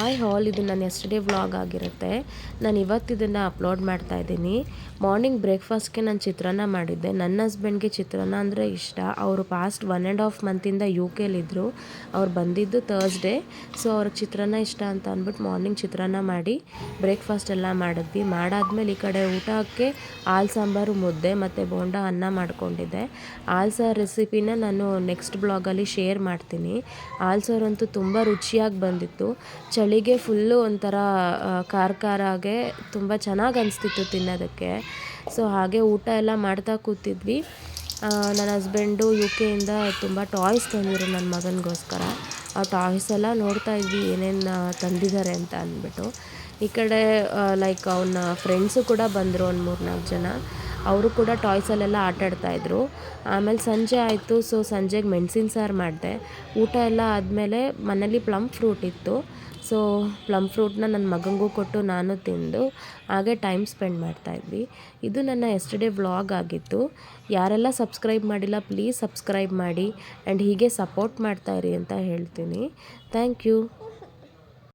ಆಯ್ ಹಾಲ್ ಇದು ನನ್ನ yesterday vlog ಆಗಿರುತ್ತೆ. ನಾನು ಇವತ್ತು ಇದನ್ನು ಅಪ್ಲೋಡ್ ಮಾಡ್ತಾ ಇದ್ದೀನಿ. ಮಾರ್ನಿಂಗ್ ಬ್ರೇಕ್ಫಾಸ್ಟ್ಗೆ ನಾನು ಚಿತ್ರಾನ್ನ ಮಾಡಿದ್ದೆ. ನನ್ನ ಹಸ್ಬೆಂಡ್ಗೆ ಚಿತ್ರಾನ್ನ ಅಂದರೆ ಇಷ್ಟ. ಅವರು ಪಾಸ್ಟ್ ಒನ್ ಆ್ಯಂಡ್ ಹಾಫ್ ಮಂತಿಂದ ಯು ಕೆಲಿದ್ದರು ಅವ್ರು ಬಂದಿದ್ದು ತರ್ಸ್ಡೇ ಸೊ ಅವ್ರಿಗೆ ಚಿತ್ರಾನ್ನ ಇಷ್ಟ ಅಂತ ಅಂದ್ಬಿಟ್ಟು ಮಾರ್ನಿಂಗ್ ಚಿತ್ರಾನ್ನ ಮಾಡಿ ಬ್ರೇಕ್ಫಾಸ್ಟ್ ಎಲ್ಲ ಮಾಡಿದ್ವಿ. ಮಾಡಾದ್ಮೇಲೆ ಈ ಕಡೆ ಊಟಕ್ಕೆ ಹಾಲು ಸಾಂಬಾರು, ಮುದ್ದೆ ಮತ್ತು ಬೋಂಡ ಅನ್ನ ಮಾಡ್ಕೊಂಡಿದ್ದೆ. ಹಾಲು ಸಾರು ರೆಸಿಪಿನ ನಾನು ನೆಕ್ಸ್ಟ್ ಬ್ಲಾಗಲ್ಲಿ ಶೇರ್ ಮಾಡ್ತೀನಿ. ಹಾಲು ಸಾರು ಅಂತೂ ತುಂಬ ರುಚಿಯಾಗಿ ಬಂದಿತ್ತು. ಚಳಿಗೆ ಫುಲ್ಲು ಒಂಥರ ಖಾರ ಖಾರಾಗೆ ತುಂಬ ಚೆನ್ನಾಗಿ ಅನಿಸ್ತಿತ್ತು ತಿನ್ನೋದಕ್ಕೆ. ಸೊ ಹಾಗೆ ಊಟ ಎಲ್ಲ ಮಾಡ್ತಾ ಕೂತಿದ್ವಿ. ನನ್ನ ಹಸ್ಬೆಂಡು ಯು ಕೆಯಿಂದ ತುಂಬ ಟಾಯ್ಸ್ ತಂದಿದ್ರು ನನ್ನ ಮಗನಿಗೋಸ್ಕರ. ಆ ಟಾಯ್ಸ್ ಎಲ್ಲ ನೋಡ್ತಾ ಇದ್ವಿ, ಏನೇನು ತಂದಿದ್ದಾರೆ ಅಂತ ಅಂದ್ಬಿಟ್ಟು. ಈ ಕಡೆ ಲೈಕ್ ಅವನ ಫ್ರೆಂಡ್ಸು ಕೂಡ ಬಂದರು ಒಂದು ಮೂರು ನಾಲ್ಕು ಜನ. ಅವರು ಕೂಡ ಟಾಯ್ಸಲ್ಲೆಲ್ಲ ಆಟ ಆಡ್ತಾಯಿದ್ರು ಆಮೇಲೆ ಸಂಜೆ ಆಯಿತು, ಸೊ ಸಂಜೆಗೆ ಮೆಣಸಿನ ಸಾರು ಮಾಡಿದೆ. ಊಟ ಎಲ್ಲ ಆದಮೇಲೆ ಮನೇಲಿ ಪ್ಲಮ್ ಫ್ರೂಟ್ ಇತ್ತು. ಸೊ ಪ್ಲಮ್ ಫ್ರೂಟ್ನ ನನ್ನ ಮಗನಿಗೂ ಕೊಟ್ಟು ನಾನು ತಿಂದು, ಹಾಗೆ ಟೈಮ್ ಸ್ಪೆಂಡ್ ಮಾಡ್ತಾಯಿದ್ವಿ ಇದು ನನ್ನ ಎಸ್ಟರ್ಡೇ ವ್ಲಾಗ್ ಆಗಿತ್ತು. ಯಾರೆಲ್ಲ ಸಬ್ಸ್ಕ್ರೈಬ್ ಮಾಡಿಲ್ಲ, ಪ್ಲೀಸ್ ಸಬ್ಸ್ಕ್ರೈಬ್ ಮಾಡಿ ಆ್ಯಂಡ್ ಹೀಗೆ ಸಪೋರ್ಟ್ ಮಾಡ್ತಾಯಿರಿ ಅಂತ ಹೇಳ್ತೀನಿ. Thank you.